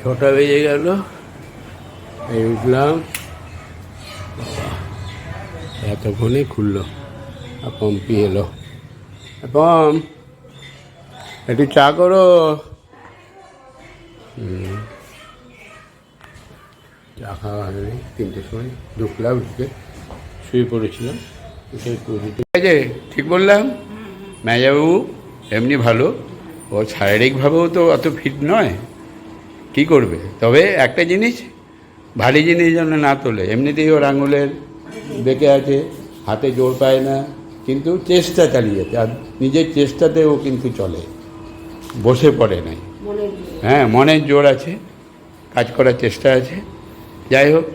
ছটা বেজে গেল। এই উঠলাম। এতক্ষণে খুললো। আর পম্পি এলো। পম একটু চা করো। চা খাওয়া হয়নি। তিনটের সময় ঢুকলাম ঢুকে শুয়ে পড়েছিলাম। আছে? ঠিক বললাম? মেজাবাবু এমনি ভালো। ও শারীরিকভাবেও তো অত ফিট নয়। কি করবে? তবে একটা জিনিস ভারী জিনিস যেন না তোলে। এমনিতেই ওর আঙুলের বেঁকে আছে হাতে জোর পায় না কিন্তু চেষ্টা চালিয়ে যাচ্ছে আর নিজের চেষ্টাতে ও কিন্তু চলে। বসে পড়ে নাই। হ্যাঁ মনের জোর আছে কাজ করার চেষ্টা আছে। যাই হোক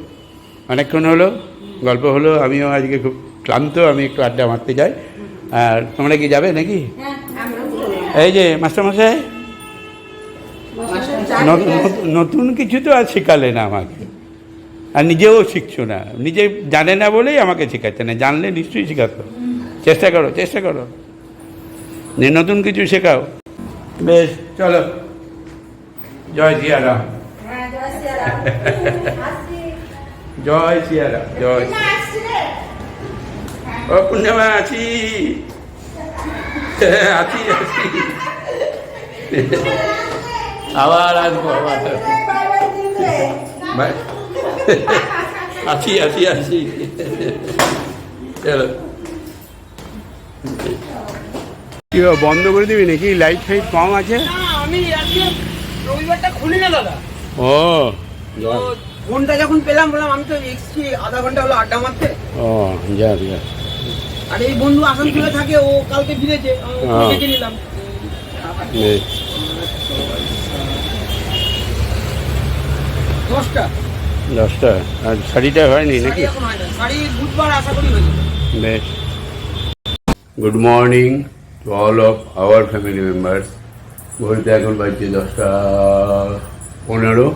অনেকক্ষণ হলো গল্প হলো আমিও আজকে খুব ক্লান্ত আমি একটু আড্ডা মারতে যাই। আর তোমরা কি যাবে নাকি? এই যে মাস্টারমশাই? নতুন কিছু তো আর শেখালে না আমাকে। আর নিজেও শিখছো না। নিজে জানে না বলেই আমাকে শেখাচ্ছে না। জানলে নিশ্চয়ই শেখাতো। চেষ্টা করো চেষ্টা করো। নতুন কিছু শেখাও। বেশ চলো। জয় সিয়ারাম জয় সিয়ারাম জয় ও পূর্ণিমা আছি। আছি আছি। আবার আসব আবার। বাই। আছি আছি চলো। কি বন্ধ করে দিবি নাকি? লাইট ফাইট কম আছে? আমি আজকে রবিবারটা খুলি না দাদা। ও। তো ফোনটা যখন পেলাম বললাম আমি তো এসছি আধা ঘণ্টা হলো আড্ডা মারতে। ও যা যা। আর এই বন্ধু আসানসোলে থাকে ও কালকে ফিরেছে। নিলাম। দশটা। দশটা? আর শাড়িটা হয়নি নাকি? এখন না শাড়ি বুধবার আশা করি হয়ে বেশ। Good morning to all of our family members. ঘড়িতে এখন বাজছে দশটা পনেরো।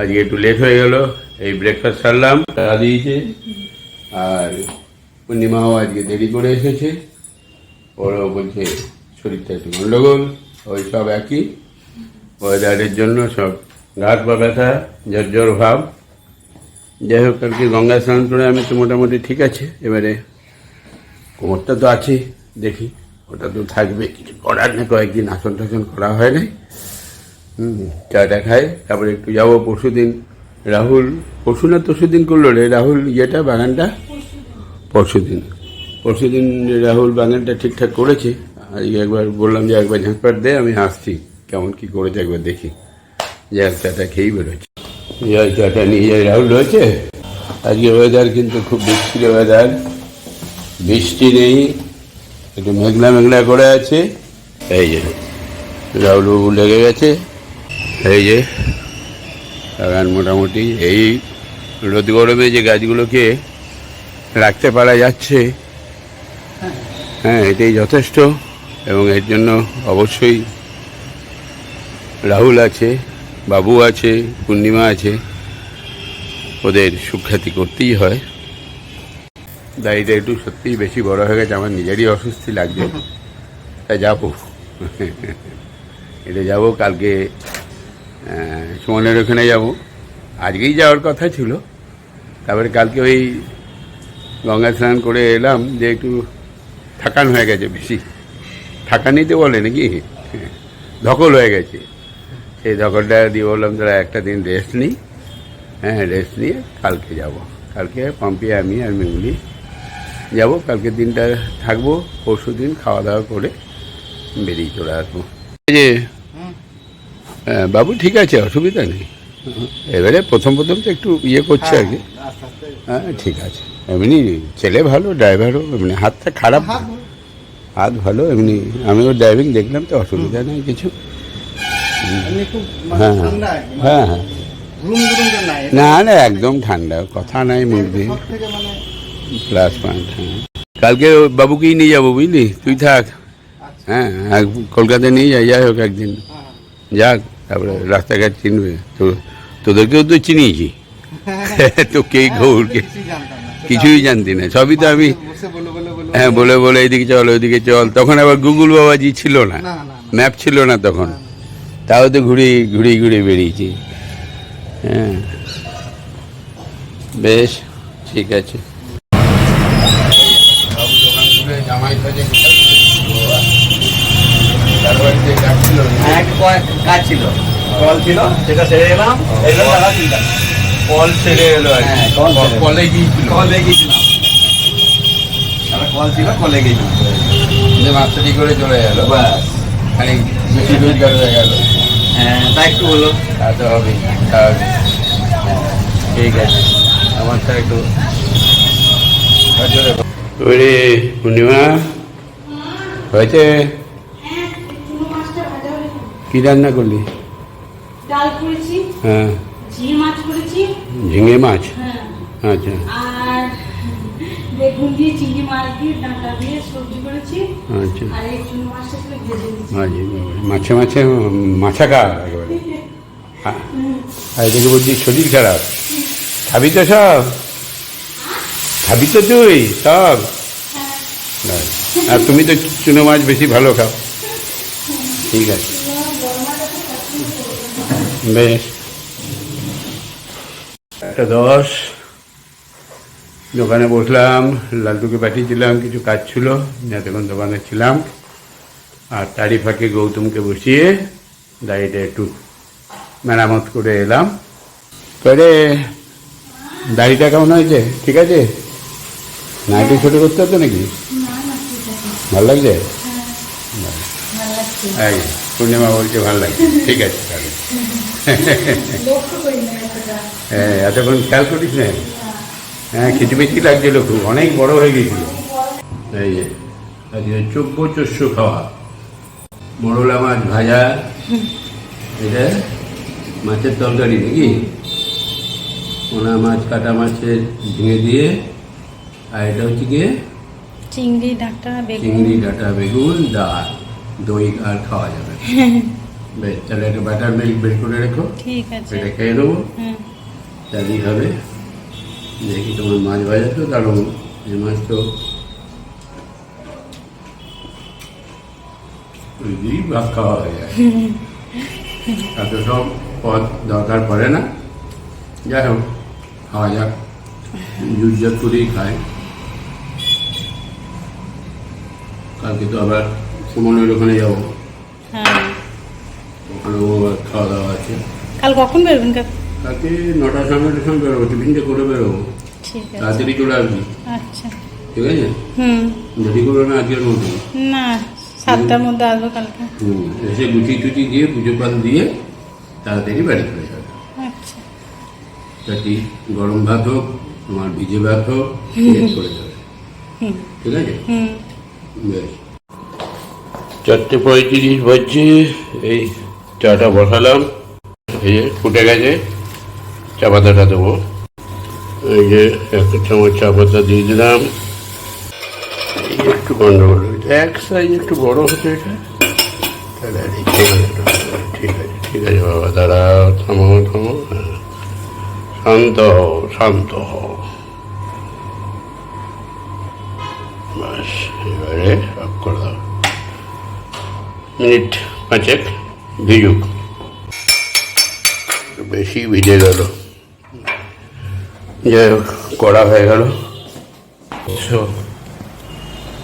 আজকে একটু লেট হয়ে গেল এই ব্রেকফাস্ট সারলাম চা দিয়েছে। আর পূর্ণিমাও আজকে দেরি করে এসেছে। ওরাও বলছে শরীরটা একটু গন্ডগোল ওই সব একই। ওয়েদারের জন্য সব ঘাট বা ব্যথা, জ্বর ভাব। যাই হোক, কালকে গঙ্গা স্নান করে আমি তো মোটামুটি ঠিক আছে। এবারে কোমরটা তো আছে, দেখি ওটা তো থাকবে। কিছু করার নেই, কয়েকদিন আসন টাসন করা হয় নাই। হুম, চাটা খাই, তারপরে একটু যাব পরশু দিন রাহুল, পরশু না তরশু দিন করল রে? রাহুল, ইয়েটা, বাগানটা? পরশু দিন পরশু দিন রাহুল বাগানটা ঠিকঠাক করেছে। আজকে একবার বললাম যে একবার ঝাঁকপাট দে, আমি আসছি। কেমন কি করেছে একবার দেখি। খেয়েই বেরোচ্ছে। নিয়ে রাহুল রয়েছে? আজকে ওয়েদার কিন্তু খুব ওয়েদার বৃষ্টি নেই একটু মেঘলা মেঘলা করে আছে। এই যে। রাহুল বাবু লেগে গেছে। এই যে। বাগান মোটামুটি এই রোদ গরমে যে গাছগুলোকে রাখতে পারা যাচ্ছে হ্যাঁ এটাই যথেষ্ট এবং এর জন্য অবশ্যই রাহুল আছে। বাবু আছে, পূর্ণিমা আছে, ওদের সুখ্যাতি করতেই হয়। দাড়িটা একটু সত্যিই বেশি বড় হয়ে গেছে, আমার নিজেরই অস্বস্তি লাগছে। তাই যাব। এটা যাব, কালকে সুমনের ওখানে যাব। আজকেই যাওয়ার কথা ছিল। তারপরে কালকে ওই গঙ্গা স্নান করে এলাম, যে একটু থাকান হয়ে গেছে বেশি। থাকানিতে বলে নাকি? ধকল হয়ে গেছে। সেই ধকলটা দিয়ে বললাম তারা একটা দিন রেস্ট নিই হ্যাঁ রেস্ট নিয়ে কালকে যাব। কালকে পম্পি আমি আর মেঙ্গুলি যাব। কালকে দিনটা থাকব পরশু দিন খাওয়া দাওয়া করে বেরিয়ে চলে আসব। এই যে হ্যাঁ, বাবু ঠিক আছে অসুবিধা নেই। এবারে প্রথম প্রথম তো একটু ইয়ে করছে আর কি। হ্যাঁ ঠিক আছে। এমনি ছেলে ভালো ড্রাইভারও এমনি হাতটা খারাপ। হাত ভালো। এমনি আমিও ড্রাইভিং দেখলাম তো অসুবিধা নেই কিছু। হ্যাঁ মানে হ্যাঁ হ্যাঁ। হ্যাঁ রুম রুম যে নাই। না না একদম ঠান্ডা কথা নাই মুখ দিয়ে। থেকে মানে প্লাস পয়েন্ট হ্যাঁ। কালকে বাবুকেই নিয়ে যাব বুঝলি তুই থাক। হ্যাঁ আর কলকাতায় নিয়ে যাই যাই হোক একদিন। যাক তারপরে রাস্তাঘাট চিনবে। তো তোদেরকেও তো চিনিয়েছি। তো কে জানতাম না। কিছুই জানতি না। সবই তো আমি হ্যাঁ বলে। বলে এইদিকে চল ওইদিকে চল। তখন আবার গুগল বাবাজি ছিল না। ম্যাপ ছিল না তখন। তাও তো ঘুরে ঘুরে ঘুরে বেরিয়েছি। হ্যাঁ। বেশ ঠিক আছে। হ্যাঁ কাজ ছিল। কল ছিল সেটা সেরে এলাম। কল এলো। হ্যাঁ, কল গিয়েছিল। কলে গিয়েছিলাম কল ছিল কলে গিয়েছিলাম মাস্টারি করে চলে গেল। ব্যাস খানিক বেশি রোজগার হয়ে গেল। হ্যাঁ তা একটু হলো তা তো হবেই স্বাভাবিক। ঠিক আছে আমারটা একটু ওরে পূর্ণিমা হয়েছে? কি রান্না করলি? ডাল করেছি হ্যাঁ। ঝিঙে মাছ করেছি। ঝিঙে মাছ? হ্যাঁ। আচ্ছা। বেগুন দিয়ে চিংড়ি মাছ দিয়ে ডাঁটা দিয়ে সবজি করেছি। আচ্ছা। আর এই চুনো মাছটা ছিল ভেজে দিয়েছি মাছে মাছে মাছা খা একেবারে। আর এদিকে বলছি শরীর খারাপ। খাবি তো সব? খাবি তো তুই সব? আর তুমি তো চুনো মাছ বেশি ভালো খাও। ঠিক আছে। বেশ। একটা দশ। দোকানে বসলাম লালটুকে পাঠিয়েছিলাম কিছু কাজ ছিল যতক্ষণ দোকানে ছিলাম। আর তারই ফাঁকে গৌতমকে বসিয়ে দাড়িটা একটু মেরামত করে এলাম। করে দাড়িটা কেমন হয়েছে? ঠিক আছে? না একটু ছোটো করতে হতো নাকি? ভালো লাগছে? পূর্ণিমা বলছে ভালো লাগছে। ঠিক আছে তাহলে। হ্যাঁ এতক্ষণ খেয়াল করিস না। হ্যাঁ খিচিমিচি লাগছিল খুব? অনেক বড় হয়ে গেছিল। এই যে আজকে চব্য চস্য খাওয়া। মোরলা মাছ ভাজা। এটা মাছের তরকারি নাকি? পোনা মাছ কাটা মাছের ঝিঙে দিয়ে আর এটা হচ্ছে গিয়ে চিংড়ি ডাঁটা বেগুন। চিংড়ি ডাটা বেগুন ডাল দই আর খাওয়া যাবে। বেশ তাহলে একটা বাটার মিল্ক বের করে রেখো। ঠিক আছে। এটা খেয়ে নেব। হ্যাঁ তাহলেই হবে। দেখি তোমার মাছ বাজার তো কারণ এই মাছ তো ওই দিয়েই ভাত খাওয়া হয়ে যায়। এত সব পদ দরকার পড়ে না। যাই হোক খাওয়া যাক। জুজাত করেই খায় কালকে তো আবার সুমনের ওখানে যাব। হ্যাঁ। ওখানেও খাওয়া দাওয়া আছে। কাল কখন বেরোবেন কাকু? কালকে নটার সময় সময় বেরোবো টিফিনটা করে বেরোবো। তাড়াতাড়ি চলে আসবি। আচ্ছা। ঠিক আছে? হুম। দেরি করো না আজকের মতো। না সাতটার মধ্যে আসব কালকে। হুম এসে গুটি টুটি দিয়ে পুজো পান দিয়ে তাড়াতাড়ি বাড়ি চলে যাবে। আচ্ছা। চাটি গরম ভাত হোক তোমার ভিজে ভাত হোক চলে যাবে। হুম। ঠিক আছে? হুম। বেশ। চারটে পঁয়ত্রিশ বাজছে এই চাটা বসালাম এই ফুটে গেছে। চা পাতাটা দেবো। এই যে এক চামচ চা পাতা দিয়ে দিলাম। একটু গন্ডগোল এক সাইজ একটু বড় হচ্ছে এটা। ঠিক আছে ঠিক আছে বাবা, দাঁড়াও থামো থামো হ্যাঁ। শান্ত হও শান্ত হও। বাস, এবারে অফ করে দাও। মিনিট পাঁচেক, ভিজুক। বেশি ভিজে গেল। হোক কড়া হয়ে গেল। সো,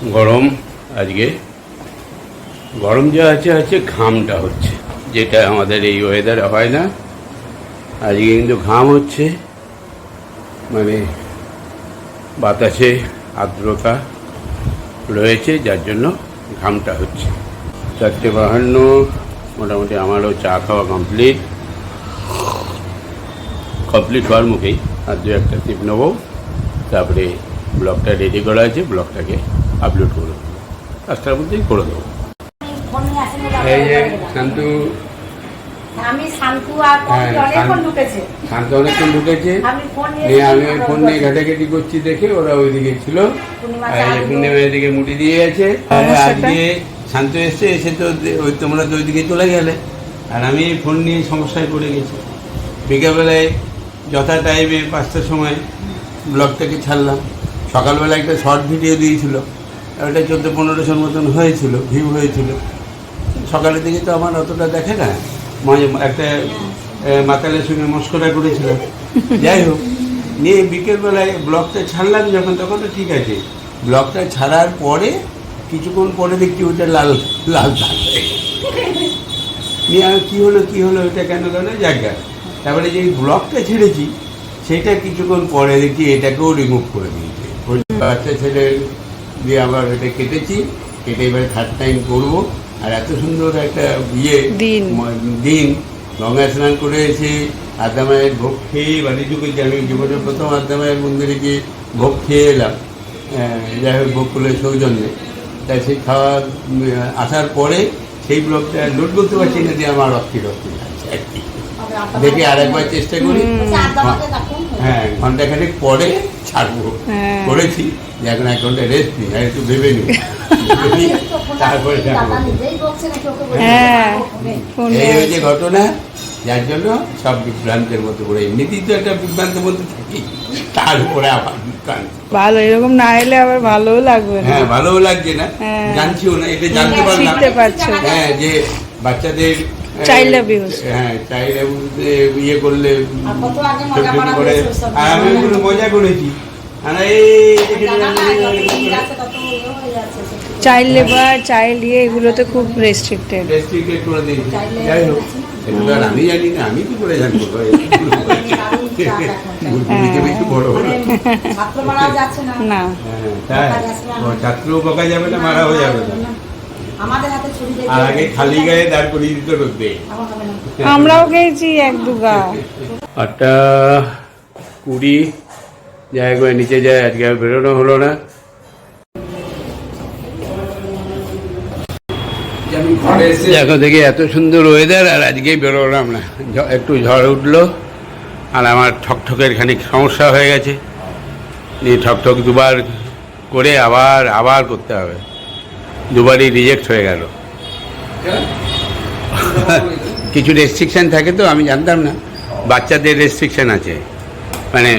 গরম আজকে। গরম যা আছে আছে ঘামটা হচ্ছে। যেটা আমাদের এই ওয়েদারে হয় না। আজকে কিন্তু ঘাম হচ্ছে। মানে বাতাসে আর্দ্রতা রয়েছে, যার জন্য ঘামটা হচ্ছে। চারটে বাহান্ন, মোটামুটি আমারও চা খাওয়া কমপ্লিট কমপ্লিট হওয়ার মুখেই। আর দু একটা টিপ নেব। তারপরে ব্লগটা রেডি করা আছে ব্লগটাকে আপলোড করে দেবো। পাঁচটার মধ্যেই করে দেবো। এই যে শান্তু। আমি শান্তু আর হ্যাঁ, অনেকক্ষণ ঢুকেছে। শান্ত অনেকক্ষণ ঢুকেছে। আমি ফোন নিয়ে নিয়ে আমি ফোন নিয়ে ঘাটাঘাটি করছি দেখে ওরা ওইদিকে ছিল। পূর্ণিমা এদিকে মুটি দিয়ে গেছে। আর আজকে শান্ত এসছে এসে তো ওই তোমরা তো ওইদিকে চলে গেলে। আর আমি ফোন নিয়ে সমস্যায় পড়ে গেছি। বিকেলবেলায় যথা টাইমে পাঁচটার সময় ব্লগটাকে ছাড়লাম। সকালবেলা একটা শর্ট ভিডিও দিয়েছিল। ওটা চোদ্দ পনেরোশোর মতন হয়েছিল ভিউ হয়েছিল। সকালের দিকে তো আমার অতটা দেখে না। মাঝে একটা মাতালের সঙ্গে মস্করা করেছিলাম। যাই হোক, নিয়ে বিকেলবেলায় ব্লগটা ছাড়লাম যখন, তখন তো ঠিক আছে। ব্লগটা ছাড়ার পরে, কিছুক্ষণ পরে দেখছি ওটা লাল লাল দাগ। নিয়ে কী হলো কী হলো এটা কেন কেন জায়গা তারপরে যে ব্লকটা ছেড়েছি সেটা কিছুক্ষণ পরে দেখি এটাকেও রিমুভ করে দিয়েছে। বাচ্চা ছেলে দিয়ে আবার এটা কেটেছি কেটে এবারে থার্ড টাইম করব। আর এত সুন্দর একটা ইয়ে দিন। দিন। গঙ্গা স্নান করে এসে আদ্যামায়ের ভোগ খেয়ে বাড়ি ঢুকেছি। আমি জীবনের প্রথম আদ্যামায়ের মন্দিরে গিয়ে ভোগ খেয়ে এলাম। যাই হোক ভোগ করলে সৌজন্যে। তাই সেই খাওয়া আসার পরে সেই ব্লগটা লোড করতে পারছি না যে আমার আর কি। দেখে আরেকবার চেষ্টা করি। হ্যাঁ। ঘন্টাখানেক পরে ছাড়বো। হ্যাঁ। করেছি। যে এখন এক ঘণ্টা রেস্ট নিই আর একটু ভেবে নিই তারপরে ছাড়বো। হ্যাঁ ফোনে। এই হয়েছে ঘটনা যার জন্য সব বিভ্রান্তের মতো করে এমনিতেই তো একটা বিভ্রান্তের মধ্যে থাকি তার উপরে আবার বিভ্রান্ত। ভালো এরকম না এলে আবার ভালোও লাগবে হ্যাঁ ভালোও লাগছে না। হ্যাঁ। জানছিও না এটা জানতে পারলাম। পারছ। হ্যাঁ যে বাচ্চাদের Child হ্যাঁ চাইল্ড ইয়ে করলে করা। আর আমি ওগুলো মজা করেছি। চাইল্ড লেবার চাইল্ড ইয়ে এগুলোতে খুব রেস্ট্রিক্টেড রেস্ট্রিক্টেড করে দিয়েছি। যাই হোক আছে এগুলো আর আমি জানি না আমি কি করে জানব? ছাত্র মারা যাচ্ছে না। না। হ্যাঁ, বকা যাবে না মারাও যাবে না। আগে খালি গায়ে দাঁড় করিয়ে দিতে রোদে আমার হবে না। আমরাও খেয়েছি এক দুগা আটটা কুড়ি করে নিচে যায় আজকে আর বেরোনো হলো না। এখন দেখি এত সুন্দর ওয়েদার আর আজকেই বেরোলাম না। একটু ঝড় উঠল আর আমার ঠকঠকের খানিক সমস্যা হয়ে গেছে। নিয়ে ঠকঠক দুবার করে আবার আবার করতে হবে। দুবারই রিজেক্ট হয়ে গেল। কিছু রেস্ট্রিকশন থাকে তো, আমি জানতাম না। বাচ্চাদের রেস্ট্রিকশন আছে। মানে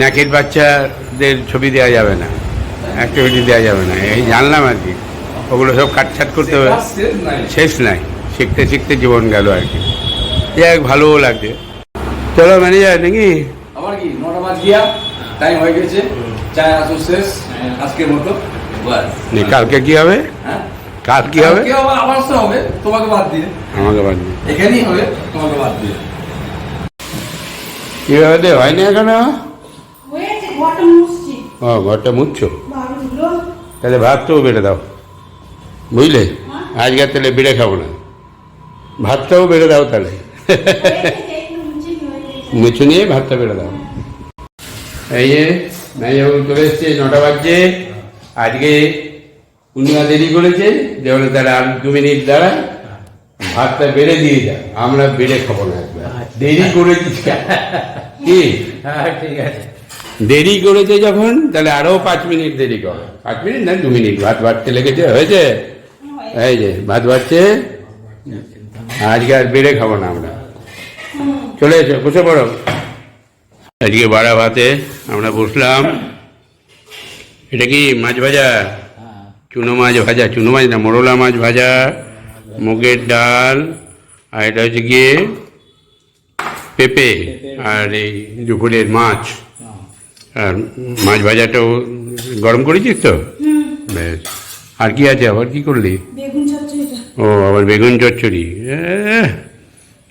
নাকের বাচ্চাদের ছবি দেওয়া যাবে না অ্যাক্টিভিটি দেওয়া যাবে না। এই জানলাম আর কি। ওগুলো সব কাটছাট করতে হবে। শেষ নাই। শিখতে শিখতে জীবন গেল আর কি। যাই ভালোও লাগছে। চলো ম্যানেজার নাকি? আমার কি? নটা বাজ গিয়া টাইম হয়ে গেছে। চায় আসো শেষ, আজকের মতো। বাস নে, কালকে কি হবে? হ্যাঁ? কাল কি হবে? আমার সাথে হবে তোমাকে বাদ দিয়ে। আমাকে বাদ দিন। এখানেই হবে তোমাকে বাদ দিয়ে। কি হবে হয়নি এখনও? হয়েছে ঘরটা মুছছি। ও ঘরটা মুচ্ছ বাবুগুলো তাহলে ভাতটাও বেড়ে দাও। বুঝলে? আজকে আর তাহলে বেড়ে খাব না। ভাতটাও বেড়ে দাও তাহলে। মুছে নিয়ে ভাতটা বেড়ে দাও। এই যে ম্যানেজার চলে এসছে নটা বাজছে। আজকে পূর্ণিমা দেরি করেছে যে বলে তারা আর দু মিনিট দাঁড়া ভাতটা বেড়ে দিয়ে যা আমরা বেড়ে খাব না একবার। দেরি করেছি। কি? হ্যাঁ ঠিক আছে। দেরি করেছে যখন তাহলে আরও পাঁচ মিনিট দেরি কর। পাঁচ মিনিট না দু মিনিট। ভাত বাড়তে লেগেছে হয়েছে? এই যে ভাত বাড়ছে? আজকে আর বেড়ে খাব না আমরা। চলে এসো বসে পড়ো। আজকে বাড়া ভাতে আমরা বসলাম। এটা কি মাছ ভাজা? চুনো মাছ ভাজা চুনো মাছ না মোরলা মাছ ভাজা মুগের ডাল আর এটা হচ্ছে গিয়ে পেঁপে আর এই দুপুরের মাছ। আর মাছ ভাজাটাও গরম করেছিস তো? বেশ। আর কি আছে আবার? কি করলি? ও আবার বেগুন চচ্চড়ি।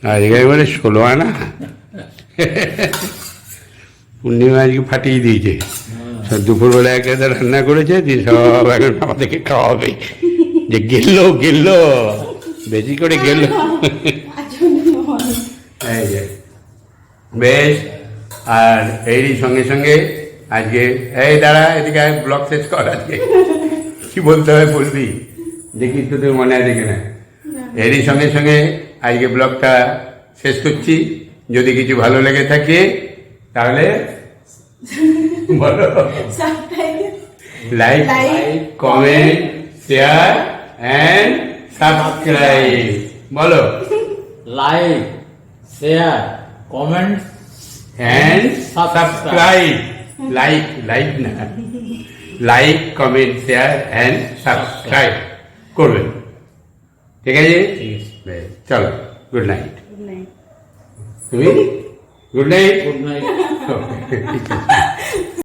আজকে এবারে ষোলো আনা। পূর্ণিমা আজকে ফাটিয়ে দিয়েছে। দুপুরবেলা একটা রান্না করেছে, দিয়ে সব এখন আমাদেরকে খাওয়াবে। যে গেলো গেলো, বেশি করে গেলো। বেশ, আর এরই সঙ্গে সঙ্গে আজকে, এই দাঁড়া, এদিকে ব্লগ শেষ কর আজকে। কি বলতে হবে বলবি? দেখি তো তুই মনে আছে কিনা এরই সঙ্গে সঙ্গে আজকে ব্লগটা শেষ করছি। যদি কিছু ভালো লেগে থাকে, তাহলে like comment share and subscribe বলো like share comment and subscribe like like না like comment share and subscribe করবেন ঠিক আছে চলো গুড নাইট তুমি গুড নাইট গুড নাইট